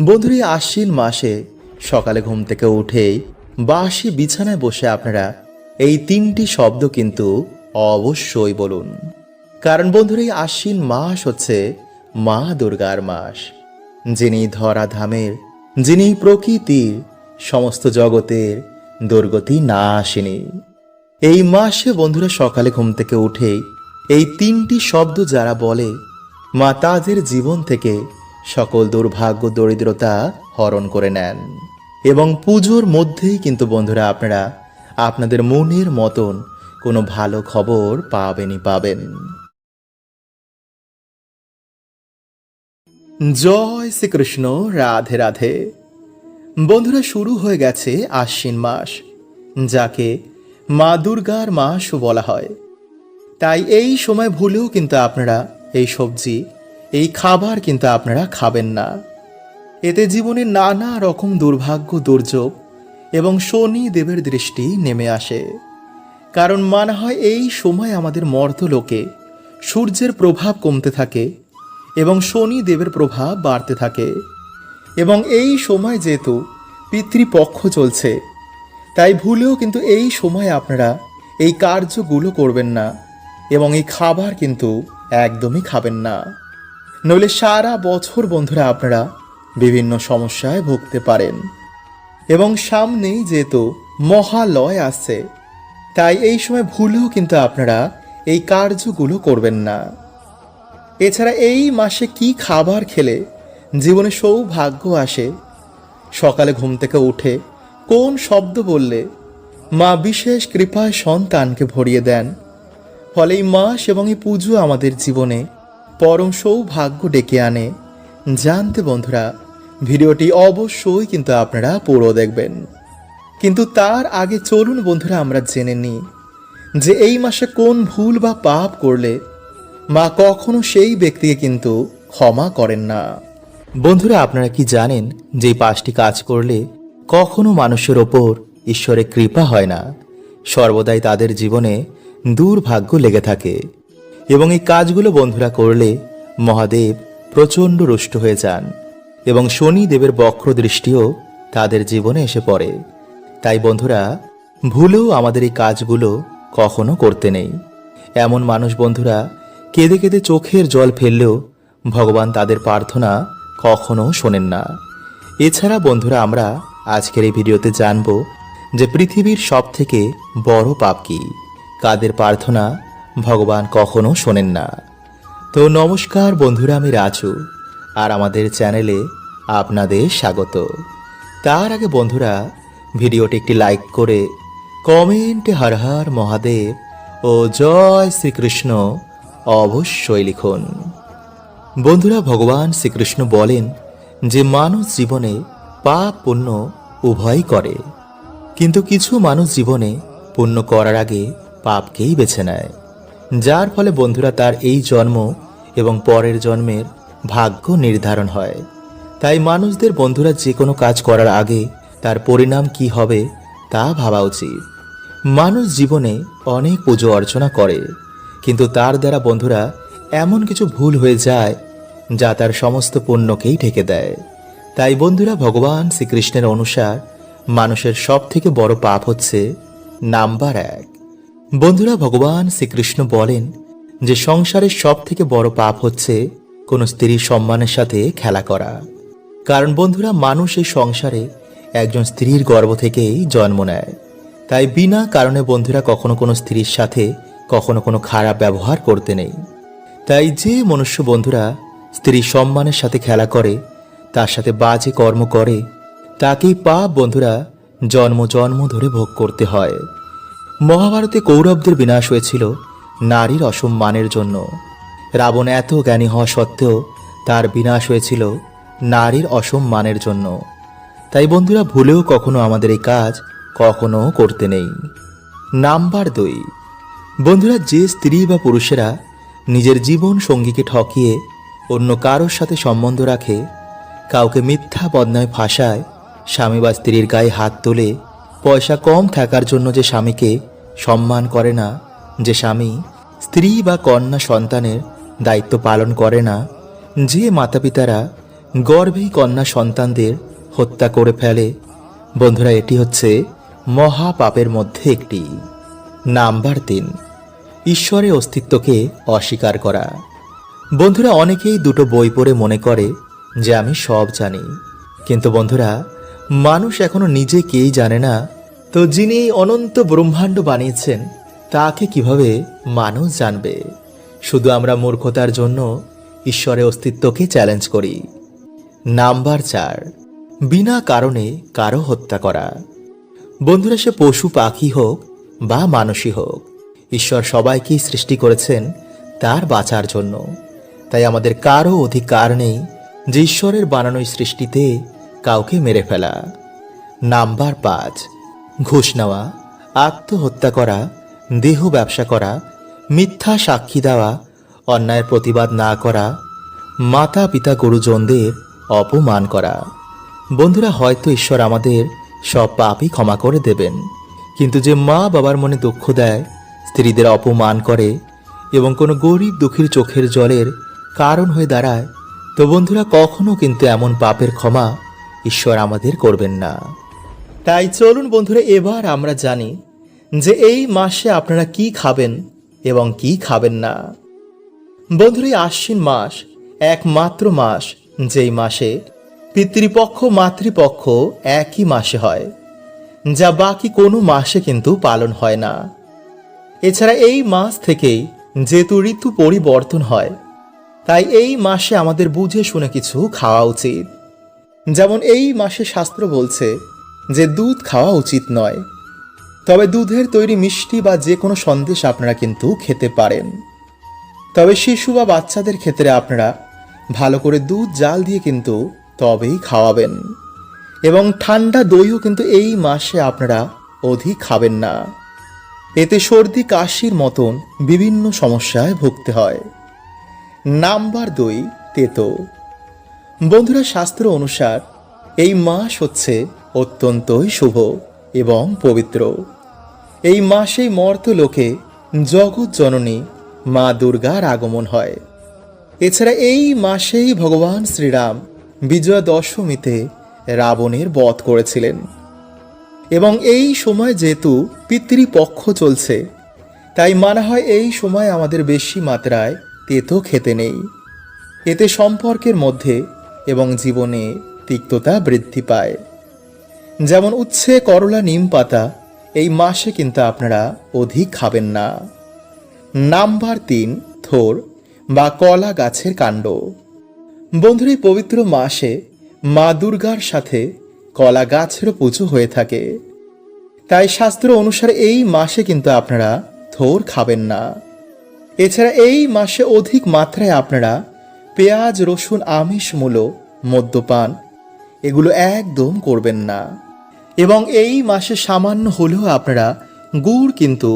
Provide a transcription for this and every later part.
বন্ধুরা আশ্বিন মাসে সকালে ঘুম থেকে উঠেই বাসি বিছানায় বসে আপনারা এই তিনটি শব্দ কিন্তু অবশ্যই বলুন। কারণ বন্ধুরা, এই আশ্বিন মাস হচ্ছে মা দুর্গার মাস। যিনি ধরাধামের, যিনি প্রকৃতির, সমস্ত জগতের দুর্গতি না আসেনি এই মাসে বন্ধুরা, সকালে ঘুম থেকে উঠেই এই তিনটি শব্দ যারা বলে, মা তাদের জীবন থেকে সকল দুর্ভাগ্য, দরিদ্রতা হরণ করে নেন। এবং পুজোর মধ্যেই কিন্তু বন্ধুরা আপনারা আপনাদের মনের মতন কোনো ভালো খবর পাবেনই পাবেন। জয় শ্রীকৃষ্ণ, রাধে রাধে। বন্ধুরা, শুরু হয়ে গেছে আশ্বিন মাস, যাকে মা দুর্গার মাসও বলা হয়। তাই এই সময় ভুলেও কিন্তু আপনারা এই সবজি এই খাবার কিন্তু আপনারা খাবেন না। এতে জীবনে নানা রকম দুর্ভাগ্য, দুর্যোগ এবং শনি দেবের দৃষ্টি নেমে আসে। কারণ মানা হয় এই সময় আমাদের মর্তলোকে সূর্যের প্রভাব কমতে থাকে এবং শনি দেবের প্রভাব বাড়তে থাকে। এবং এই সময় যেহেতু পিতৃপক্ষ চলছে, তাই ভুলেও কিন্তু এই সময় আপনারা এই কার্যগুলো করবেন না এবং এই খাবার কিন্তু একদমই খাবেন না। নইলে সারা বছর বন্ধুরা আপনারা বিভিন্ন সমস্যায় ভুগতে পারেন। এবং সামনেই যেহেতু মহালয় আছে, তাই এই সময় ভুলেও কিন্তু আপনারা এই কার্যগুলো করবেন না। এছাড়া এই মাসে কি খাবার খেলে জীবনে সৌভাগ্য আসে, সকালে ঘুম থেকে উঠে কোন শব্দ বললে মা বিশেষ কৃপায় সন্তানকে ভরিয়ে দেন, ফলে এই মাস এবং এই পুজো আমাদের জীবনে পরম সৌভাগ্য ডেকে আনে। জানতে বন্ধুরা, ভিডিওটি অবশ্যই কিন্তু আপনারা পুরো দেখবেন। কিন্তু তার আগে চলুন বন্ধুরা, আমরা জেনে নিই যে এই মাসে কোন ভুল বা পাপ করলে মা কখনো সেই ব্যক্তিকে কিন্তু ক্ষমা করেন না। বন্ধুরা, আপনারা কি জানেন যে পাঁচটি কাজ করলে কখনো মানুষের ওপর ঈশ্বরের কৃপা হয় না? সর্বদাই তাদের জীবনে দুর্ভাগ্য লেগে থাকে। এবং এই কাজগুলো বন্ধুরা করলে মহাদেব প্রচণ্ড রুষ্ট হয়ে যান এবং শনি দেবের বক্র দৃষ্টিও তাদের জীবনে এসে পড়ে। তাই বন্ধুরা, ভুলেও আমাদের এই কাজগুলো কখনো করতে নেই। এমন মানুষ বন্ধুরা, কেঁদে কেঁদে চোখের জল ফেললেও ভগবান তাদের প্রার্থনা কখনো শোনেন না। এছাড়া বন্ধুরা, আমরা আজকের এই ভিডিওতে জানব যে পৃথিবীর সব থেকে বড় পাপ কি? কাদের প্রার্থনা ভগবান কখনো শোনেন না। তো নমস্কার বন্ধুরা, আমি রাজু, আর আমাদের চ্যানেলে আপনাদের স্বাগত। তার আগে বন্ধুরা, ভিডিওটি একটি লাইক করে কমেন্টে হর হর মহাদেব ও জয় শ্রীকৃষ্ণ অবশ্যই লিখুন। বন্ধুরা, ভগবান শ্রীকৃষ্ণ বলেন যে মানুষ জীবনে পাপ পুণ্য উভয়ই করে, কিন্তু কিছু মানুষ জীবনে পুণ্য করার আগে পাপকেই বেছে নেয়। যার ফলে বন্ধুরা তার এই জন্ম এবং পরের জন্মের ভাগ্য নির্ধারণ হয়। তাই মানুষদের বন্ধুরা যে কোনো কাজ করার আগে তার পরিণাম কি হবে তা ভাবা উচিত। মানুষ জীবনে অনেক পুজো অর্চনা করে, কিন্তু তার দ্বারা বন্ধুরা এমন কিছু ভুল হয়ে যায় যা তার সমস্ত পুণ্যকেই ঢেকে দেয়। তাই বন্ধুরা ভগবান শ্রীকৃষ্ণের অনুসার মানুষের সব থেকে বড় পাপ হচ্ছে নাম্বার এক। বন্ধুরা, ভগবান শ্রীকৃষ্ণ বলেন যে সংসারের সব থেকে বড় পাপ হচ্ছে কোনো স্ত্রীর সম্মানের সাথে খেলা করা। কারণ বন্ধুরা, মানুষ এই সংসারে একজন স্ত্রীর গর্ভ থেকেই জন্ম নেয়। তাই বিনা কারণে বন্ধুরা কখনো কোনো স্ত্রীর সাথে কখনো কোনো খারাপ ব্যবহার করতে নেই। তাই যে মনুষ্য বন্ধুরা স্ত্রী সম্মানের সাথে খেলা করে, তার সাথে বাজে কর্ম করে, তাকেই পাপ বন্ধুরা জন্ম জন্ম ধরে ভোগ করতে হয়। মহাভারতে কৌরবদের বিনাশ হয়েছিল নারীর অসম্মানের জন্য। রাবণ এত জ্ঞানী হওয়া সত্ত্বেও তার বিনাশ হয়েছিল নারীর অসম্মানের জন্য। তাই বন্ধুরা, ভুলেও কখনো আমাদের এই কাজ কখনো করতে নেই। নাম্বার দুই। বন্ধুরা, যে স্ত্রী বা পুরুষেরা নিজের জীবন সঙ্গীকে ঠকিয়ে অন্য কারোর সাথে সম্বন্ধ রাখে, কাউকে মিথ্যা বদনায় ফাঁসায় স্বামী বা স্ত্রীর গায়ে হাত তোলে পয়সা কম থাকার জন্য যে স্বামীকে সম্মান করে না, যে স্বামী স্ত্রী বা কন্যা সন্তানের দায়িত্ব পালন করে না, যে মাতা পিতারা গর্ভেই কন্যা সন্তানদের হত্যা করে ফেলে। বন্ধুরা, এটি হচ্ছে মহা পাপের মধ্যে একটি। নাম্বার তিন, ঈশ্বরের অস্তিত্বকে অস্বীকার করা। বন্ধুরা, অনেকেই দুটো বই পড়ে মনে করে যে আমি সব জানি। কিন্তু বন্ধুরা, মানুষ এখনও নিজে কেই জানে না তো যিনি অনন্ত ব্রহ্মাণ্ড বানিয়েছেন, তাকে কীভাবে মানুষ জানবে? শুধু আমরা মূর্খতার জন্য ঈশ্বরের অস্তিত্বকে চ্যালেঞ্জ করি। নাম্বার চার, বিনা কারণে কারও হত্যা করা। বন্ধুরা, সে পশু পাখি হোক বা মানুষই হোক, ঈশ্বর সবাইকেই সৃষ্টি করেছেন তার বাঁচার জন্য। তাই আমাদের কারও অধিকার নেই যে ঈশ্বরের বানানো এই সৃষ্টিতে কাউকে মেরে ফেলা। নাম্বার পাঁচ ঘুষ নেওয়া, আত্মহত্যা করা, দেহ ব্যবসা করা, মিথ্যা সাক্ষী দেওয়া, অন্যায়ের প্রতিবাদ না করা মাতা পিতা গুরুজনদের অপমান করা। বন্ধুরা, হয়তো ঈশ্বর আমাদের সব পাপই ক্ষমা করে দেবেন। কিন্তু যে মা বাবার মনে দুঃখ দেয়, স্ত্রীদের অপমান করে এবং কোনো গরিব দুঃখীর চোখের জলের কারণ হয়ে দাঁড়ায়, তো বন্ধুরা, কখনো কিন্তু এমন পাপের ক্ষমা ঈশ্বর আমাদের করবেন না। তাই চলুন বন্ধুরা, এবার আমরা জানি যে এই মাসে আপনারা কি খাবেন এবং কি খাবেন না। বন্ধুরা আশ্বিন মাস একমাত্র মাস যেই মাসে পিতৃপক্ষ, মাতৃপক্ষ একই মাসে হয়, যা বাকি কোনো মাসে কিন্তু পালন হয় না। এছাড়া এই মাস থেকেই যেহেতু ঋতু পরিবর্তন হয়, তাই এই মাসে আমাদের বুঝে শুনে কিছু খাওয়া উচিত। যেমন এই মাসে শাস্ত্র বলছে যে দুধ খাওয়া উচিত নয়। তবে দুধের তৈরি মিষ্টি বা যে কোনো সন্দেশ আপনারা কিন্তু খেতে পারেন। তবে শিশু বা বাচ্চাদের ক্ষেত্রে আপনারা ভালো করে দুধ জাল দিয়ে কিন্তু তবেই খাওয়াবেন। এবং ঠান্ডা দইও কিন্তু এই মাসে আপনারা অধিক খাবেন না। এতে সর্দি, কাশির মতন বিভিন্ন সমস্যায় ভুগতে হয়। নাম্বার দুই, তেতো। বন্ধুরা, শাস্ত্র অনুসার এই মাস হচ্ছে অত্যন্তই শুভ এবং পবিত্র। এই মাসেই মর্ত লোকে জগৎ জননী মা দুর্গার আগমন হয়। এছাড়া এই মাসেই ভগবান শ্রীরাম বিজয়া দশমীতে রাবণের বধ করেছিলেন। এবং এই সময় যেহেতু পিতৃপক্ষ চলছে, তাই মানা হয় এই সময় আমাদের বেশি মাত্রায় তেতো খেতে নেই। এতে সম্পর্কের মধ্যে এবং জীবনে তিক্ততা বৃদ্ধি পায়। যেমন উচ্ছে, করলা, নিম পাতা, এই মাসে কিন্তু আপনারা অধিক খাবেন না। নাম্বার তিন, থোর বা কলা গাছের কাণ্ড। বন্ধুর, এই পবিত্র মাসে মা দুর্গার সাথে কলা গাছেরও পুজো হয়ে থাকে। তাই শাস্ত্র অনুসারে এই মাসে কিন্তু আপনারা থোর খাবেন না। এছাড়া এই মাসে অধিক মাত্রায় আপনারা পেঁয়াজ, রসুন, আমিষ মূলো মদ্যপান, এগুলো একদম করবেন না। এবং এই মাসে সামান্য হলেও আপনারা গুড় কিন্তু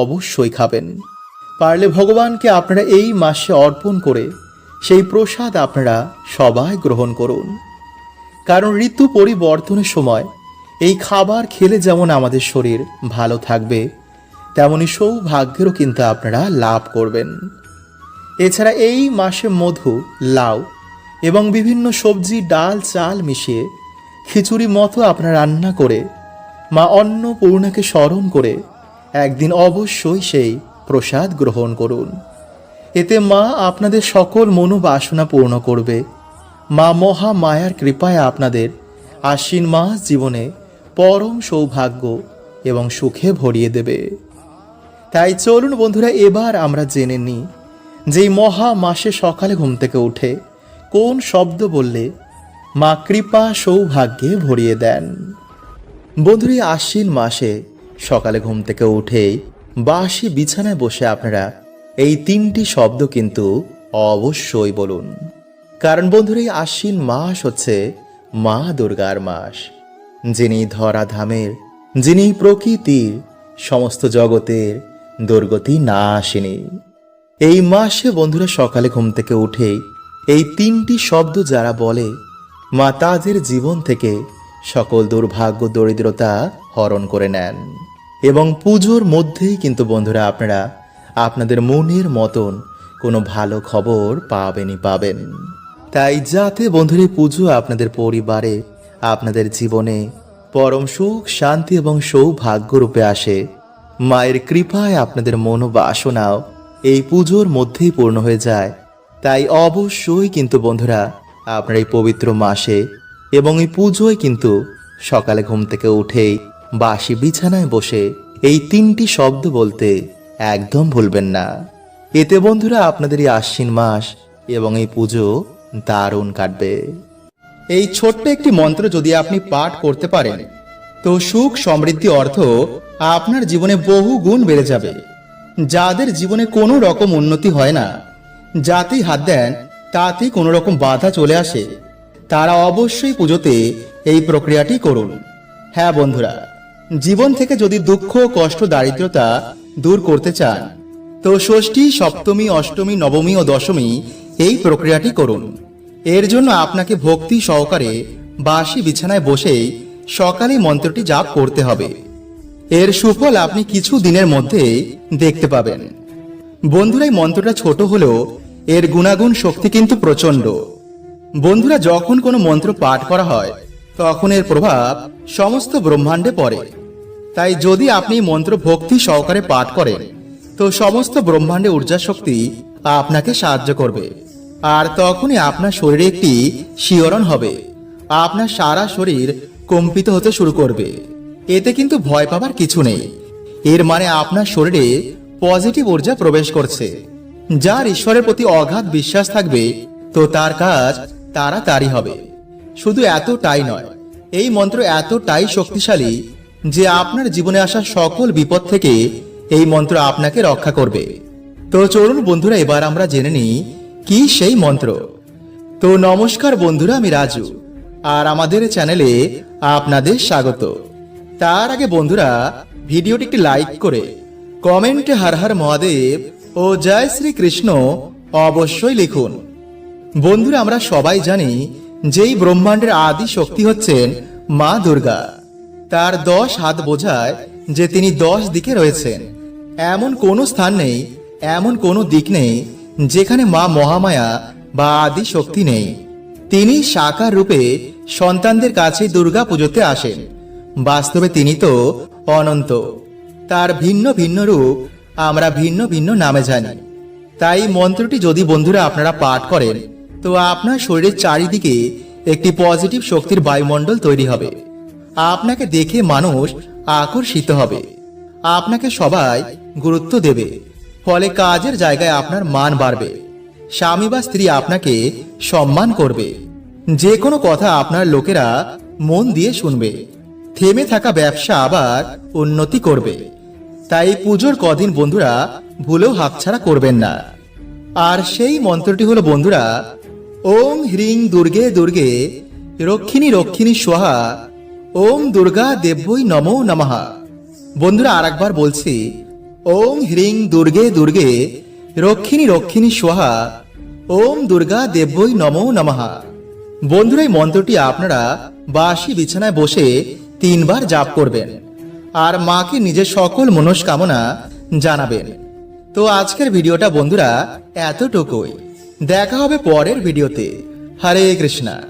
অবশ্যই খাবেন। পারলে ভগবানকে আপনারা এই মাসে অর্পণ করে সেই প্রসাদ আপনারা সবাই গ্রহণ করুন। কারণ ঋতু পরিবর্তনের সময় এই খাবার খেলে যেমন আমাদের শরীর ভালো থাকবে, তেমনি সৌভাগ্যেরও কিন্তু আপনারা লাভ করবেন। এছাড়া এই মাসে মধু, লাউ এবং বিভিন্ন সবজি, ডাল, চাল মিশিয়ে খিচুড়ি মতো আপনার রান্না করে, মা অন্নপূর্ণাকে স্মরণ করে একদিন অবশ্যই সেই প্রসাদ গ্রহণ করুন। এতে মা আপনাদের সকল মনোবাসনা পূর্ণ করবে। মা মহা মায়ার কৃপায় আপনাদের আশ্বিন মাস জীবনে পরম সৌভাগ্য এবং সুখে ভরিয়ে দেবে। তাই চলুন বন্ধুরা, এবার আমরা জেনে নিই যে মহা মাসে সকালে ঘুম থেকে উঠে কোন শব্দ বললে মা কৃপা সৌভাগ্যে ভরিয়ে দেন। বন্ধুরা আশ্বিন মাসে সকালে ঘুম থেকে উঠেই বাসি বিছানায় বসে আপনারা এই তিনটি শব্দ কিন্তু অবশ্যই বলুন। কারণ বন্ধুরা আশ্বিন মাস হচ্ছে মা দুর্গার মাস। যিনি ধরাধামের, যিনি প্রকৃতির, সমস্ত জগতের দুর্গতি না আসেনি এই মাসে বন্ধুরা সকালে ঘুম থেকে উঠেই এই তিনটি শব্দ যারা বলে মা তাদের জীবন থেকে সকল দুর্ভাগ্য, দরিদ্রতা হরণ করে নেন। এবং পুজোর মধ্যেই কিন্তু বন্ধুরা আপনারা আপনাদের মনের মতন কোনো ভালো খবর পাবেনই পাবেন। তাই যাতে বন্ধুর পুজো আপনাদের পরিবারে, আপনাদের জীবনে পরম সুখ, শান্তি এবং সৌভাগ্য রূপে আসে, মায়ের কৃপায় আপনাদের মনোবাসনাও এই পুজোর মধ্যেই পূর্ণ হয়ে যায়। তাই অবশ্যই কিন্তু বন্ধুরা আপনার এই পবিত্র মাসে এবং এই পুজোয় কিন্তু সকালে ঘুম থেকে উঠেই বাসি বিছানায় বসে এই তিনটি শব্দ বলতে একদম ভুলবেন না। এতে বন্ধুরা আপনাদের এই আশ্বিন মাস এবং এই পুজো দারুণ কাটবে। এই ছোট্ট একটি মন্ত্র যদি আপনি পাঠ করতে পারেন, তো সুখ, সমৃদ্ধি, অর্থ আপনার জীবনে বহু গুণ বেড়ে যাবে। যাদের জীবনে কোনো রকম উন্নতি হয় না, যাতেই হাত দেন তাতেই কোনো রকম বাধা চলে আসে। তারা অবশ্যই পুজোতে এই প্রক্রিয়াটি করুন। হ্যাঁ বন্ধুরা, জীবন থেকে যদি দুঃখ, কষ্ট, দারিদ্রতা দূর করতে চান, তো ষষ্ঠী, সপ্তমী, অষ্টমী, নবমী ও দশমী এই প্রক্রিয়াটি করুন। এর জন্য আপনাকে ভক্তি সহকারে বাসি বিছানায় বসেই সকালে মন্ত্রটি জাপ করতে হবে। এর সুফল আপনি কিছু দিনের মধ্যে দেখতে পাবেন। বন্ধুরা, এই মন্ত্রটা ছোট হলেও এর গুণাগুণ শক্তি কিন্তু প্রচণ্ড বন্ধুরা, যখন কোনো মন্ত্র পাঠ করা হয়, তখন এর প্রভাব সমস্ত ব্রহ্মাণ্ডে পড়ে। তাই যদি আপনি মন্ত্র ভক্তি সহকারে পাঠ করেন, তো সমস্ত ব্রহ্মাণ্ডে ঊর্জা শক্তি আপনাকে সাহায্য করবে। আর তখনই আপনার শরীরে একটি শিহরণ হবে। আপনার সারা শরীর কম্পিত হতে শুরু করবে। এতে কিন্তু ভয় পাবার কিছু নেই। এর মানে আপনার শরীরে পজিটিভ ঊর্জা প্রবেশ করছে। যার ঈশ্বরের প্রতি অগাধ বিশ্বাস থাকবে, তো তার কাজ তারা তাড়াতাড়ি হবে। শুধু এতটাই নয়, এই মন্ত্র এতটাই শক্তিশালী যে আপনার জীবনে আসা সকল বিপদ থেকে এই মন্ত্র আপনাকে রক্ষা করবে। তো চলুন বন্ধুরা, এবার আমরা জেনে নিই কি সেই মন্ত্র। তো নমস্কার বন্ধুরা, আমি রাজু, আর আমাদের চ্যানেলে আপনাদের স্বাগত। তার আগে বন্ধুরা, ভিডিওটি একটি লাইক করে, কমেন্টে হর হর মহাদেব ও জয় শ্রী কৃষ্ণ অবশ্যই লিখুন। বন্ধুরা, আমরা সবাই জানি যেই ব্রহ্মাণ্ডের আদি শক্তি হচ্ছেন মা দুর্গা। তার দশ হাত বোঝায় যে তিনি দশ দিকে রয়েছেন। এমন কোনো স্থান নেই, এমন কোনো দিক নেই, যেখানে মা মহামায়া বা আদি শক্তি নেই। তিনি সাকার রূপে সন্তানদের কাছে দুর্গা পুজোতে আসেন। বাস্তবে তিনি তো অনন্ত। তার ভিন্ন ভিন্ন রূপ আমরা ভিন্ন ভিন্ন নামে জানি। তাই মন্ত্রটি যদি বন্ধুরা আপনারা পাঠ করেন, তো আপনার শরীরের চারিদিকে একটি পজিটিভ শক্তির বায়ুমণ্ডল তৈরি হবে। আপনাকে দেখে মানুষ আকর্ষিত হবে। আপনাকে সবাই গুরুত্ব দেবে। ফলে কাজের জায়গায় আপনার মান বাড়বে। স্বামী বা স্ত্রী আপনাকে সম্মান করবে। যে কোনো কথা আপনার লোকেরা মন দিয়ে শুনবে। থেমে থাকা ব্যবসা আবার উন্নতি করবে। তাই পুজোর কদিন বন্ধুরা ভুলেও হাতছাড়া করবেন না। আর সেই মন্ত্রটি হলো, বন্ধুরা, ওম হ্রিং দুর্গে দুর্গে রক্ষিণী রক্ষিণী সোহা, ওম দুর্গা দেব্যই নমো নমহা বন্ধুরা, আরেকবার বলছি, ওম হ্রিং দুর্গে দুর্গে রক্ষিণী রক্ষিণী সোহা, ওম দুর্গা দেব্যই নমো নমহা বন্ধুরা, এই মন্ত্রটি আপনারা বাসি বিছানায় বসে তিনবার জাপ করবেন। আর মাকে নিজের সকল মনস্কামনা জানাবেন? তো আজকের ভিডিওটা বন্ধুরা এতটুকুই। দেখা হবে পরের ভিডিওতে। হরে কৃষ্ণা।